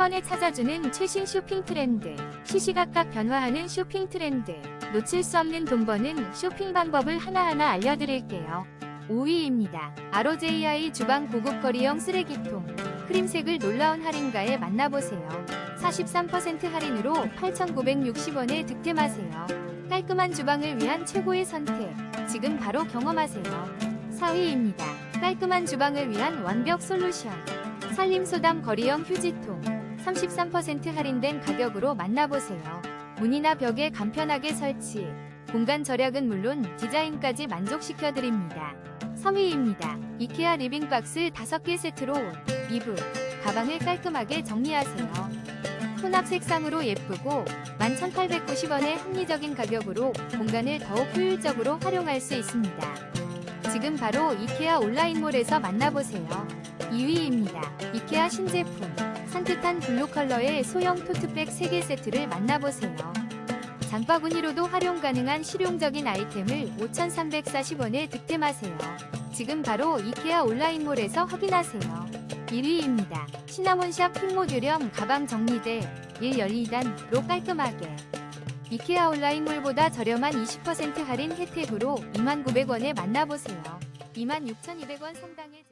번에 찾아주는 최신 쇼핑 트렌드, 시시각각 변화하는 쇼핑 트렌드, 놓칠 수 없는 돈 버는 쇼핑 방법을 하나하나 알려드릴게요. 5위입니다. ROJI 주방 고급 거리형 쓰레기통. 크림색을 놀라운 할인가에 만나보세요. 43% 할인으로 8,960원에 득템하세요. 깔끔한 주방을 위한 최고의 선택. 지금 바로 경험하세요. 4위입니다. 깔끔한 주방을 위한 완벽 솔루션. 살림소담 거리형 휴지통. 33% 할인된 가격으로 만나보세요. 문이나 벽에 간편하게 설치. 공간 절약은 물론 디자인까지 만족시켜드립니다. 3위입니다. 이케아 리빙박스 5개 세트로 이불, 가방을 깔끔하게 정리하세요. 혼합 색상으로 예쁘고 11,890원의 합리적인 가격으로 공간을 더욱 효율적으로 활용할 수 있습니다. 지금 바로 이케아 온라인몰에서 만나보세요. 2위입니다. 이케아 신제품 산뜻한 블루 컬러의 소형 토트백 3개 세트를 만나보세요. 장바구니로도 활용 가능한 실용적인 아이템을 5,340원에 득템하세요. 지금 바로 이케아 온라인몰에서 확인하세요. 1위입니다. 시나몬샵 핑모듈형 가방 정리대 112단으로 깔끔하게 이케아 온라인몰보다 저렴한 20% 할인 혜택으로 29,900원에 만나보세요. 26,200원 상당의